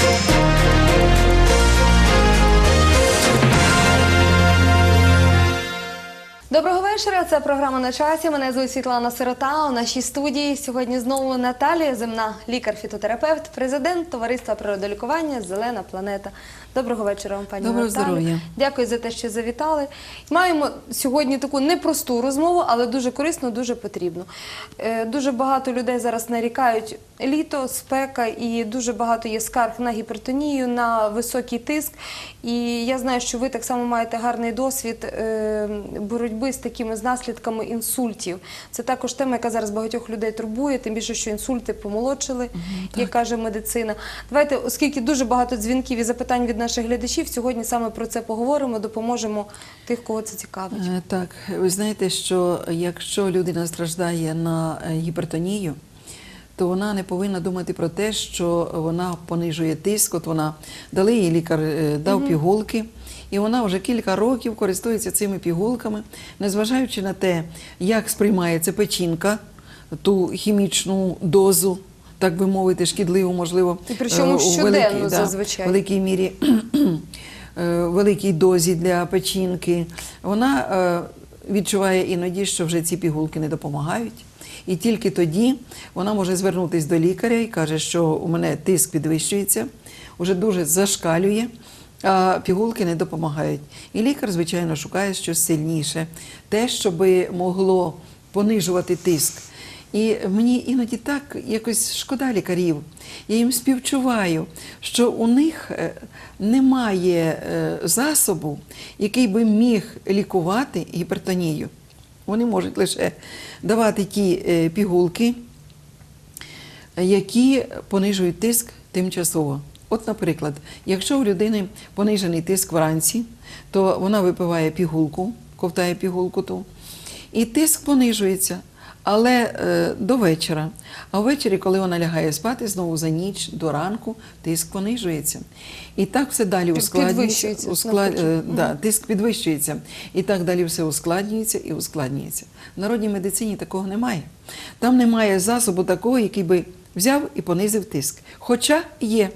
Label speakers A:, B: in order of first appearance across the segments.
A: Доброго вечора. Це програма на часі. Мене звуть Світлана Сирота. У нашій студії сьогодні знову Наталія Земна, лікар-фітотерапевт, президент товариства природолікування Зелена планета. Доброго вечора вам, пані
B: Доброго
A: Наталі.
B: здоров'я.
A: Дякую за те, що завітали. Маємо сьогодні таку непросту розмову, але дуже корисну, дуже потрібну. Е, Дуже багато людей зараз нарікають літо, спека, і дуже багато є скарг на гіпертонію, на високий тиск. І я знаю, що ви так само маєте гарний досвід е, боротьби з такими з наслідками інсультів. Це також тема, яка зараз багатьох людей турбує, тим більше, що інсульти помолодшили, як каже медицина. Давайте, оскільки дуже багато дзвінків і запитань від наших глядачів, сьогодні саме про це поговоримо, допоможемо тих, кого це цікавить.
B: Е, Так, ви знаєте, що якщо людина страждає на е, гіпертонію, то вона не повинна думати про те, що вона понижує тиск. От вона дали їй лікар, е, дав пігулки, і вона вже кілька років користується цими пігулками, незважаючи на те, як сприймається печінка, ту хімічну дозу. Так би мовити, шкідливу, можливо,
A: І причому
B: е, у
A: щоденно
B: великій, да,
A: зазвичай.
B: великій мірі е, великій дозі для печінки, вона е, відчуває іноді, що вже ці пігулки не допомагають. І тільки тоді вона може звернутися до лікаря і каже, що у мене тиск підвищується, вже дуже зашкалює, а пігулки не допомагають. І лікар, звичайно, шукає щось сильніше, те, що могло понижувати тиск. І мені іноді так якось шкода лікарів. Я їм співчуваю, що у них е, немає е, засобу, який би міг лікувати гіпертонію. Вони можуть лише давати ті е, пігулки, які понижують тиск тимчасово. От, наприклад, якщо у людини понижений тиск вранці, то вона випиває пігулку, ковтає пігулку ту, і тиск понижується, але е, до вечора. А ввечері, коли вона лягає спати, знову за ніч до ранку тиск понижується. І так все далі ускладнюється. усклад- е, да, тиск підвищується. І так далі все ускладнюється і ускладнюється. В народній медицині такого немає. Там немає засобу такого, який би взяв і понизив тиск. Хоча є.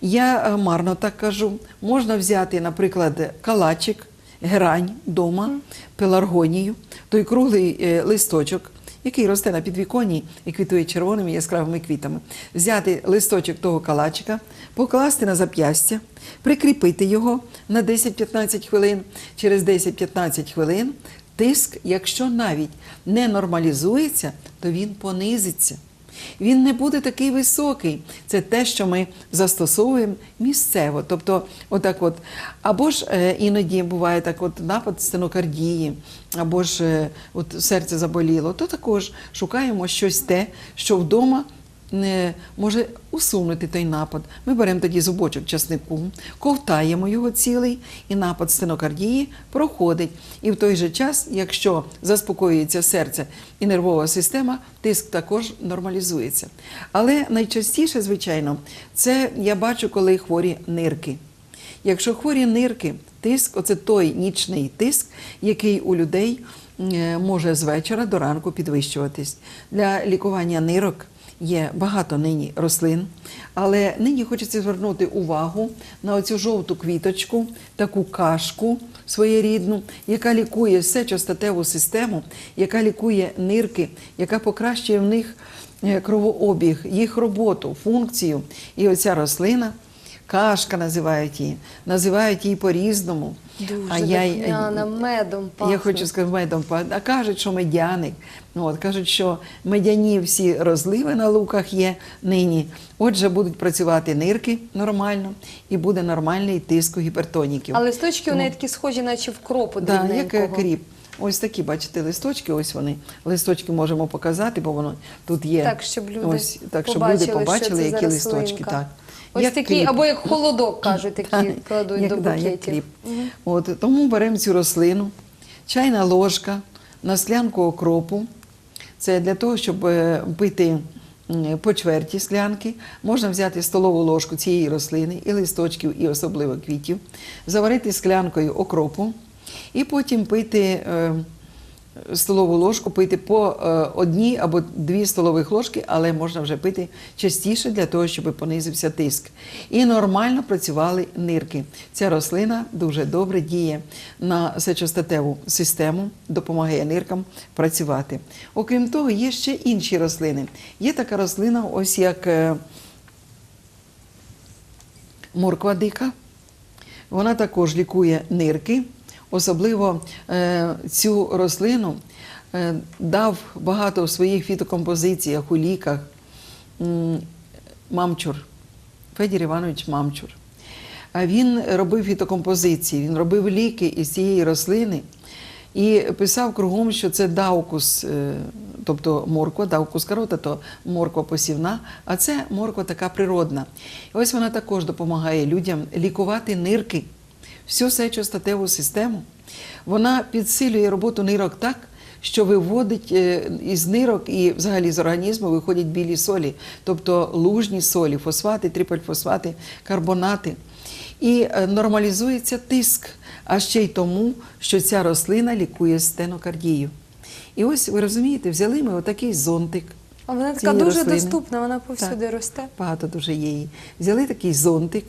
B: Я е, марно так кажу, можна взяти, наприклад, калачик, герань вдома, пеларгонію, той круглий е, листочок, який росте на підвіконні і квітує червоними яскравими квітами. Взяти листочок того калачика, покласти на зап'ястя, прикріпити його на 10-15 хвилин. Через 10-15 хвилин тиск, якщо навіть не нормалізується, то він понизиться. Він не буде такий високий. Це те, що ми застосовуємо місцево. Тобто, отак от. Або ж е, іноді буває так, от напад стенокардії, або ж е, от серце заболіло, то також шукаємо щось те, що вдома не може усунути той напад. Ми беремо тоді зубочок часнику, ковтаємо його цілий, і напад стенокардії проходить. І в той же час, якщо заспокоюється серце і нервова система, тиск також нормалізується. Але найчастіше, звичайно, це я бачу, коли хворі нирки. Якщо хворі нирки, тиск, оце той нічний тиск, який у людей е, може з вечора до ранку підвищуватись. Для лікування нирок є багато нині рослин, але нині хочеться звернути увагу на оцю жовту квіточку, таку кашку своєрідну, яка лікує все частотеву систему, яка лікує нирки, яка покращує в них е, кровообіг, їх роботу, функцію. І оця рослина. Кашка називають її, називають її по-різному.
A: Дуже
B: й-
A: духмяна, медом пахне.
B: Я хочу сказати, медом пахне. А кажуть, що медяник. Ну, От, кажуть, що медяні всі розливи на луках є нині. Отже, будуть працювати нирки нормально і буде нормальний тиск у гіпертоніків.
A: А листочки у неї такі схожі, наче в кропу
B: Да, як кріп. Ось такі, бачите, листочки, ось вони. Листочки можемо показати, бо воно тут є.
A: Так, щоб люди
B: ось, так, щоб
A: побачили,
B: люди побачили,
A: що це за
B: які листочки. Так.
A: Ось
B: Як
A: такі,
B: кріп.
A: або як холодок, кажуть, такі
B: Так,
A: кладуть
B: як,
A: до
B: да, як
A: букетів.
B: кріп. От, тому беремо цю рослину, чайна ложка на склянку окропу. Це для того, щоб е, пити по чверті склянки. Можна взяти столову ложку цієї рослини, і листочків, і особливо квітів, заварити склянкою окропу і потім пити е, столову ложку пити по е, одній або дві столових ложки, але можна вже пити частіше для того, щоб понизився тиск. І нормально працювали нирки. Ця рослина дуже добре діє на сечостатеву систему, допомагає ниркам працювати. Окрім того, є ще інші рослини. Є така рослина, ось як е, морква дика. Вона також лікує нирки. Особливо е, цю рослину е, дав багато у своїх фітокомпозиціях, у ліках Мамчур, Федір Іванович Мамчур. А він робив фітокомпозиції, він робив ліки із цієї рослини і писав кругом, що це даукус, е, тобто морква, даукус карота, то морква посівна, а це морква така природна. І ось вона також допомагає людям лікувати нирки, всю сечостатеву систему. Вона підсилює роботу нирок так, що виводить е, із нирок і взагалі з організму виходять білі солі, тобто лужні солі, фосфати, трипельфосфати, карбонати. І е, нормалізується тиск, а ще й тому, що ця рослина лікує стенокардію. І ось ви розумієте, взяли ми отакий зонтик.
A: А вона така дуже
B: рослини.
A: доступна, вона повсюди
B: Так.
A: росте.
B: Багато дуже є її. Взяли такий зонтик,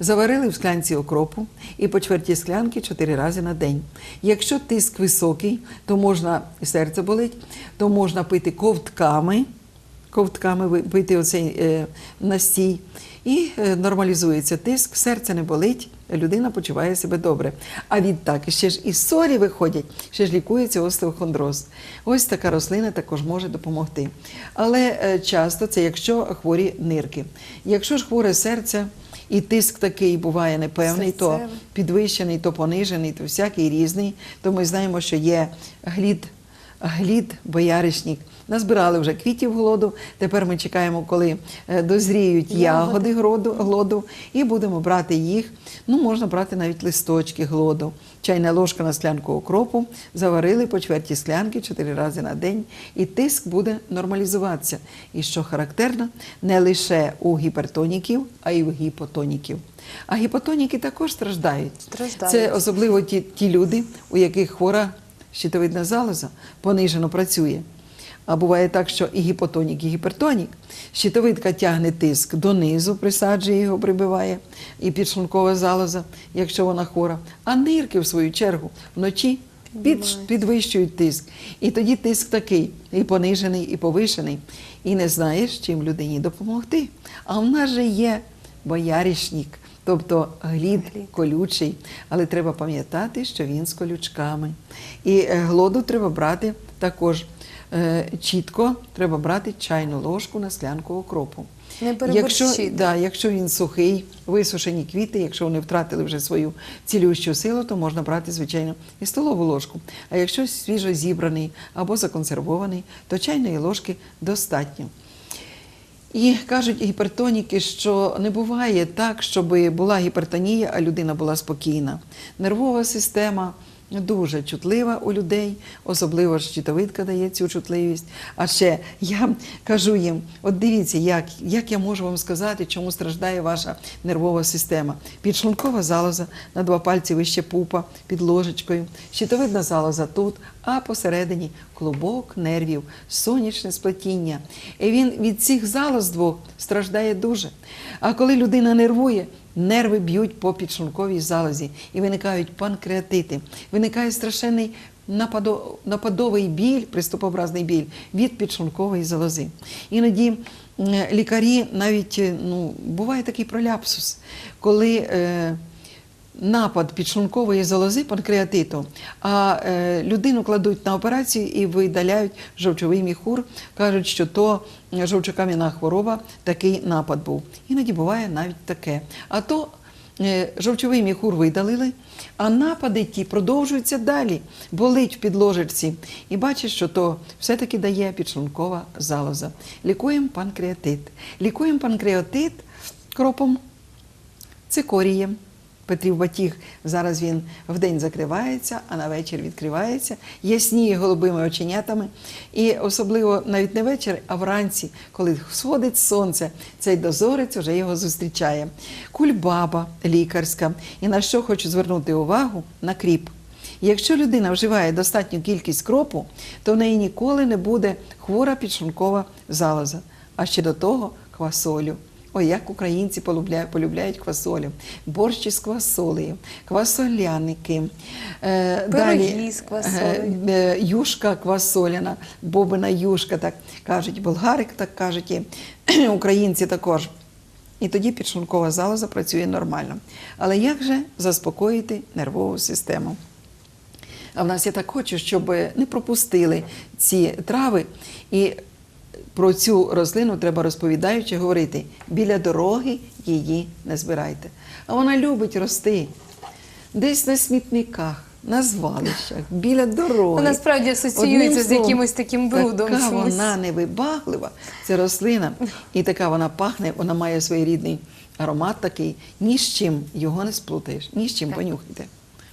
B: заварили в склянці окропу і по чверті склянки чотири рази на день. Якщо тиск високий, то можна серце болить, то можна пити ковтками, ковтками пити оцей е, настій. І е, нормалізується тиск, серце не болить, людина почуває себе добре. А відтак ще ж і солі виходять, ще ж лікується остеохондроз. Ось така рослина також може допомогти. Але е, часто це якщо хворі нирки. Якщо ж хворе серце і тиск такий буває непевний, то підвищений, то понижений, то всякий різний, то ми знаємо, що є глід, глід, бояришник. Назбирали вже квітів глоду. Тепер ми чекаємо, коли е, дозріють
A: Ягоди.
B: глоду, і будемо брати їх. Ну, можна брати навіть листочки глоду. Чайна ложка на склянку окропу, заварили по чверті склянки чотири рази на день, і тиск буде нормалізуватися. І що характерно, не лише у гіпертоніків, а й у гіпотоніків. А гіпотоніки також страждають.
A: Страждають.
B: Це особливо ті, ті люди, у яких хвора щитовидна залоза понижено працює. А буває так, що і гіпотонік, і гіпертонік. Щитовидка тягне тиск донизу, присаджує його, прибиває, і підшлункова залоза, якщо вона хвора. А нирки, в свою чергу, вночі під, підвищують тиск. І тоді тиск такий, і понижений, і повишений. І не знаєш, чим людині допомогти. А в нас же є бояришник, тобто глід колючий, але треба пам'ятати, що він з колючками. І е, глоду треба брати також чітко, треба брати чайну ложку на склянку окропу.
A: Не
B: Якщо, да, якщо він сухий, висушені квіти, якщо вони втратили вже свою цілющу силу, то можна брати, звичайно, і столову ложку. А якщо свіжо зібраний або законсервований, то чайної ложки достатньо. І кажуть гіпертоніки, що не буває так, щоб була гіпертонія, а людина була спокійна. Нервова система дуже чутлива у людей, особливо щитовидка дає цю чутливість. А ще я кажу їм: от дивіться, як, як я можу вам сказати, чому страждає ваша нервова система. Підшлункова залоза на два пальці вище пупа під ложечкою, щитовидна залоза тут, а посередині клубок нервів, сонячне сплетіння. І він від цих залоз двох страждає дуже. А коли людина нервує, нерви б'ють по підшлунковій залозі і виникають панкреатити, виникає страшенний нападовий біль, приступообразний біль від підшлункової залози. Іноді лікарі навіть е, ну, буває такий проляпсус, коли. Е, напад підшлункової залози панкреатиту, а е, людину кладуть на операцію і видаляють жовчовий міхур, кажуть, що то жовчокам'яна хвороба, такий напад був. Іноді буває навіть таке. А то е, жовчовий міхур видалили, а напади ті продовжуються далі, болить в підложечці. І бачиш, що то все-таки дає підшлункова залоза. Лікуємо панкреатит. Лікуємо панкреатит кропом цикорієм. Петрів батіг зараз він вдень закривається, а на вечір відкривається, ясніє голубими оченятами. І особливо навіть не вечір, а вранці, коли сходить сонце, цей дозорець вже його зустрічає. Кульбаба лікарська. І на що хочу звернути увагу? На кріп. Якщо людина вживає достатню кількість кропу, то в неї ніколи не буде хвора підшлункова залоза. А ще до того квасолю. Ой, як українці полюбляють, полюбляють квасолю. Борщі з квасолею, квасоляники. Е,
A: з
B: е, е, юшка квасоляна, бобина юшка, так кажуть, болгарик так кажуть, і українці також. І тоді підшлункова залоза працює нормально. Але як же заспокоїти нервову систему? А в нас я так хочу, щоб не пропустили ці трави. І про цю рослину треба розповідаючи говорити: біля дороги її не збирайте. А вона любить рости десь на смітниках, на звалищах, біля дороги.
A: Вона справді асоціюється з якимось таким брудом
B: Така
A: чомусь.
B: вона невибаглива, ця рослина, і така вона пахне, вона має своєрідний аромат такий, ні з чим його не сплутаєш, ні з чим понюхайте.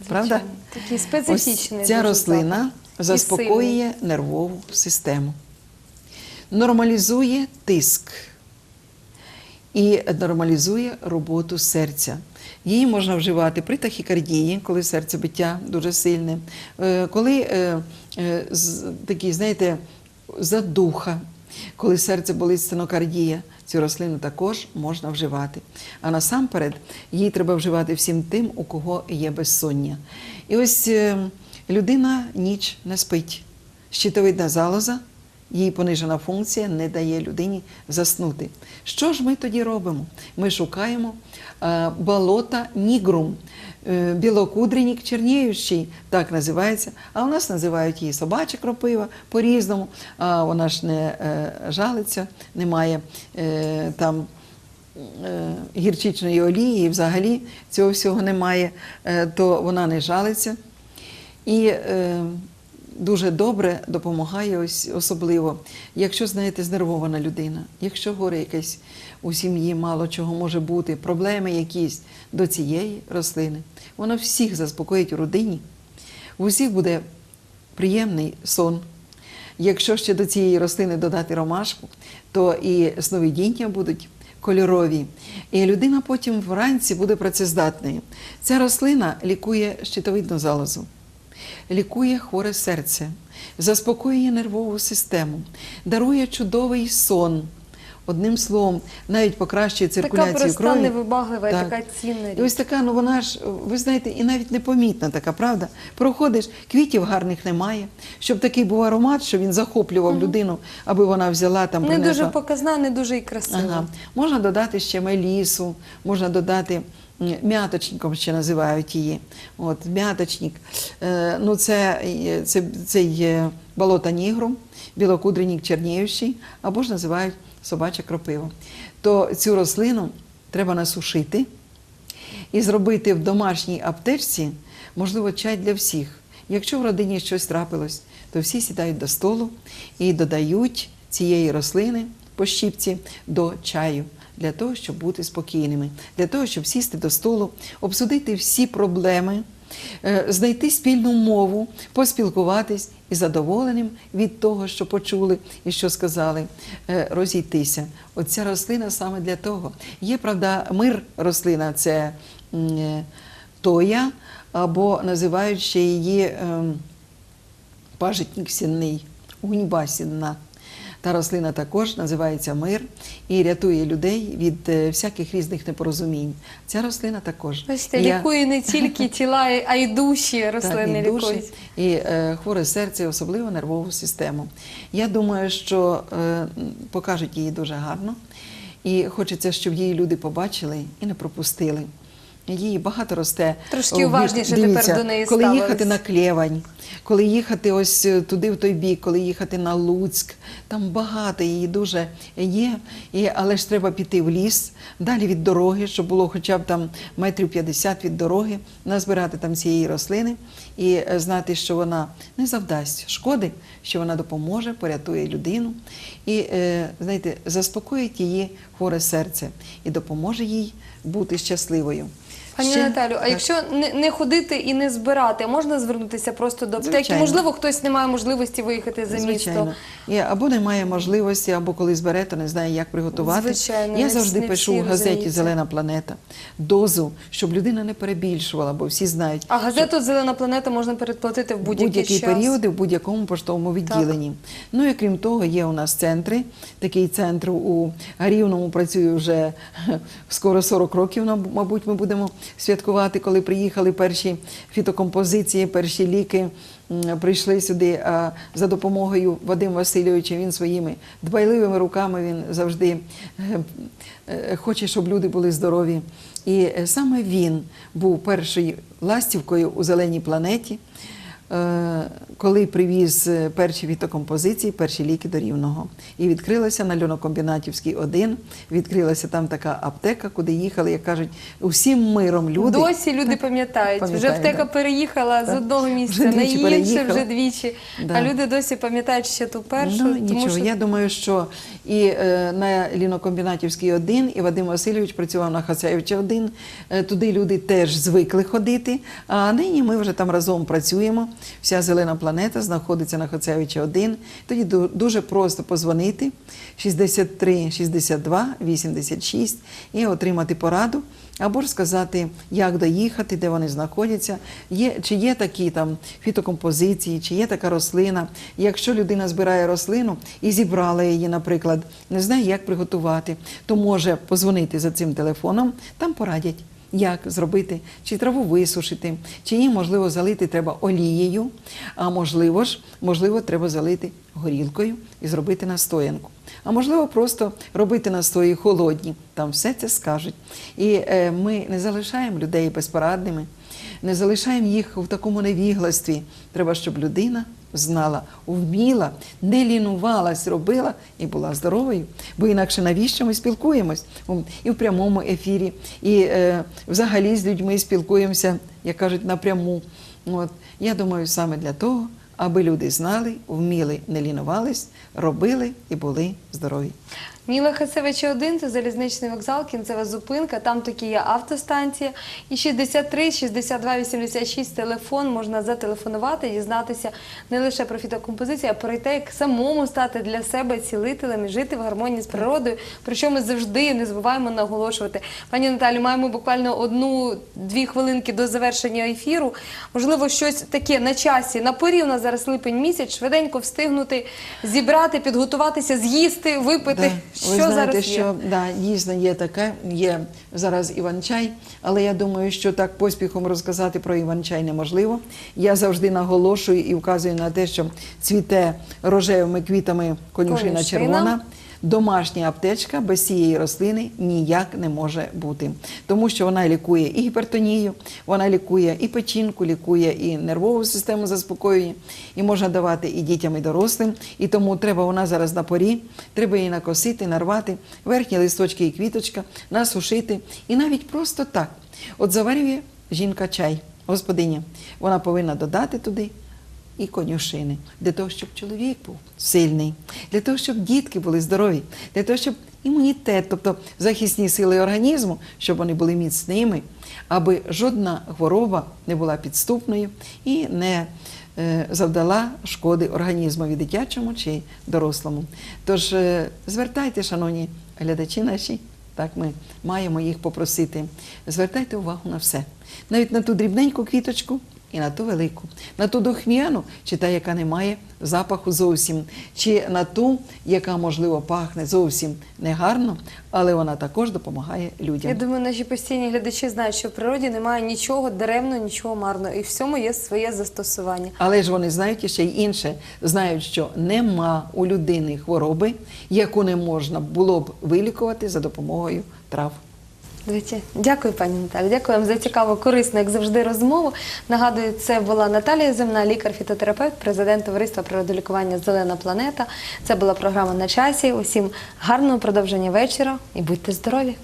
B: Правда?
A: Такий специфічний
B: Ось ця рослина. Заспокоює нервову систему, нормалізує тиск і нормалізує роботу серця. Її можна вживати при тахікардії, коли серцебиття дуже сильне, е, коли е, е, такі, знаєте, задуха, коли серце болить стенокардія. Цю рослину також можна вживати. А насамперед її треба вживати всім тим, у кого є безсоння. І ось людина ніч не спить. Щитовидна залоза її понижена функція не дає людині заснути. Що ж ми тоді робимо? Ми шукаємо е, болота нігрум, е, білокудренік черніючий, так називається. А у нас називають її собача кропива по-різному. А вона ж не е, жалиться, немає е, там. е, Гірчичної олії, і взагалі цього всього немає, е, то вона не жалиться. І е, дуже добре допомагає ось особливо, якщо знаєте, знервована людина, якщо горе якесь у сім'ї, мало чого може бути, проблеми якісь до цієї рослини. Вона всіх заспокоїть у родині, в усіх буде приємний сон. Якщо ще до цієї рослини додати ромашку, то і сновидіння будуть кольорові. І людина потім вранці буде працездатною. Ця рослина лікує щитовидну залозу, лікує хворе серце, заспокоює нервову систему, дарує чудовий сон. Одним словом, навіть покращує
A: Така
B: циркуляцію
A: проста,
B: крові.
A: невибаглива і
B: Так.
A: така цінна
B: І ось така, ну вона ж, ви знаєте, і навіть непомітна така, правда? Проходиш, квітів гарних немає. Щоб такий був аромат, що він захоплював людину, аби вона взяла там
A: Не
B: принесла.
A: дуже показна, не дуже і красива.
B: Ага. Можна додати ще мелісу, можна додати м'яточником ще називають її. От, м'яточник. Е, ну, це, е, це, це є болота нігру, білокудренік черніючий, або ж називають собаче кропиво. То цю рослину треба насушити і зробити в домашній аптечці, можливо, чай для всіх. Якщо в родині щось трапилось, то всі сідають до столу і додають цієї рослини по щіпці до чаю для того, щоб бути спокійними, для того, щоб сісти до столу, обсудити всі проблеми, знайти спільну мову, поспілкуватись і задоволеним від того, що почули і що сказали, е, розійтися. Оця рослина саме для того. Є, правда, мир рослина це е, тоя, або називають ще її ем, пажитник сінний, гуньба сінна. Та рослина також називається мир і рятує людей від е, всяких різних непорозумінь. Ця рослина також.
A: Бачите,
B: Я-
A: лікує не тільки тіла, а й душі рослини
B: так, і душі,
A: лікують.
B: і е, хворе серце, особливо нервову систему. Я думаю, що е, покажуть її дуже гарно, і хочеться, щоб її люди побачили і не пропустили. Її багато росте.
A: Трошки уважніше
B: Дивіться,
A: тепер до неї
B: Коли
A: ставились.
B: їхати на Клєвань, коли їхати ось е, туди, в той бік, коли їхати на Луцьк, там багато її дуже є, і, але ж треба піти в ліс, далі від дороги, щоб було хоча б там метрів 50 від дороги, назбирати там цієї рослини і е, знати, що вона не завдасть шкоди, що вона допоможе, порятує людину і, е, знаєте, заспокоїть її хворе серце і допоможе їй бути щасливою.
A: Пані
B: Ще-
A: Наталю, а якщо не, не ходити і не збирати, можна звернутися просто до аптеки?
B: Звичайно.
A: Можливо, хтось не має можливості виїхати за
B: Звичайно.
A: місто.
B: І або немає можливості, або коли збере, то не знає, як приготувати.
A: Звичайно,
B: Я
A: не
B: завжди
A: всі
B: пишу в газеті
A: розуміють.
B: Зелена планета дозу, щоб людина не перебільшувала, бо всі знають.
A: А газету Зелена планета можна передплатити в будь-який
B: будь-який
A: час.
B: період в будь-якому поштовому відділенні. Ну і крім того, є у нас центри. Такий центр у Рівному працює вже скоро 40 років. Мабуть, ми будемо святкувати, коли приїхали перші фітокомпозиції, перші ліки. Прийшли сюди за допомогою Вадима Васильовича. Він своїми дбайливими руками він завжди е, е, хоче, щоб люди були здорові. І е, саме він був першою ластівкою у зеленій планеті. Е, коли привіз е, перші фітокомпозиції, перші ліки до Рівного. І відкрилася на льонокомбінатівській 1, відкрилася там така аптека, куди їхали, як кажуть, усім миром люди.
A: Досі люди пам'ятають. Вже аптека
B: да.
A: переїхала з
B: Так.
A: одного
B: Вже
A: місця на інше,
B: переїхала.
A: вже двічі.
B: Да.
A: А люди досі пам'ятають ще ту першу.
B: Ну,
A: тому
B: нічого,
A: що
B: я думаю, що і е, на Лінокомбінатівській 1, і Вадим Васильович працював на Хацаєвича 1. Е, туди люди теж звикли ходити. А нині ми вже там разом працюємо. Вся зелена планета знаходиться на Хацаєвича 1. Тоді дуже просто позвонити 63 62 86 і отримати пораду. Або ж сказати, як доїхати, де вони знаходяться, є, чи є такі там фітокомпозиції, чи є така рослина. Якщо людина збирає рослину і зібрала її, наприклад, не знає, як приготувати, то може позвонити за цим телефоном, там порадять. Як зробити, чи траву висушити, чи її можливо залити треба олією, а можливо ж, можливо, треба залити горілкою і зробити настоянку. А можливо, просто робити настої холодні. Там все це скажуть. І е, ми не залишаємо людей безпорадними, не залишаємо їх в такому невігластві. Треба, щоб людина знала, вміла, не лінувалась, робила і була здоровою. Бо інакше навіщо ми спілкуємось? І в прямому ефірі, і е, взагалі з людьми спілкуємося, як кажуть, напряму. От. Я думаю, саме для того, аби люди знали, вміли, не лінувались, робили і були здорові.
A: Міла Хасевича 1 це залізничний вокзал, кінцева зупинка. Там таки є автостанція. І 63 62 86 телефон можна зателефонувати, дізнатися не лише про фітокомпозицію, а про те, як самому стати для себе цілителем і жити в гармонії з природою. Про що ми завжди не забуваємо наголошувати. Пані Наталі, маємо буквально одну-дві хвилинки до завершення ефіру. Можливо, щось таке на часі. На порі у нас зараз липень місяць, швиденько встигнути зібрати, підготуватися, з'їсти, випити.
B: Да.
A: Що
B: Ви знаєте,
A: зараз є?
B: що да, дійсно є таке, є зараз Іван-чай, але я думаю, що так поспіхом розказати про Іван-чай неможливо. Я завжди наголошую і вказую на те, що цвіте рожевими квітами конюшина
A: Конюшина.
B: червона. Домашня аптечка без цієї рослини ніяк не може бути, тому що вона лікує і гіпертонію, вона лікує і печінку, лікує і нервову систему заспокоює, і можна давати і дітям, і дорослим. І тому треба вона зараз на порі, треба її накосити, нарвати, верхні листочки і квіточка, насушити. І навіть просто так. От заварює жінка чай, господиня. Вона повинна додати туди і конюшини, для того, щоб чоловік був сильний, для того, щоб дітки були здорові, для того, щоб імунітет, тобто захисні сили організму, щоб вони були міцними, аби жодна хвороба не була підступною і не е, завдала шкоди організмові дитячому чи дорослому. Тож е, звертайте, шановні глядачі наші. Так, ми маємо їх попросити. Звертайте увагу на все. Навіть на ту дрібненьку квіточку і на ту велику. На ту духмяну, чи та, яка не має запаху зовсім, чи на ту, яка, можливо, пахне зовсім негарно, але вона також допомагає людям.
A: Я думаю, наші постійні глядачі знають, що в природі немає нічого даремного, нічого марного, і всьому є своє застосування.
B: Але ж вони знають ще й інше. Знають, що нема у людини хвороби, яку не можна було б вилікувати за допомогою трав.
A: Дивіться, дякую, пані Наталі. Дякую вам за цікаву, корисну, як завжди, розмову. Нагадую, це була Наталія Земна, лікар-фітотерапевт, президент товариства природолікування Зелена планета. Це була програма на часі. Усім гарного продовження вечора і будьте здорові!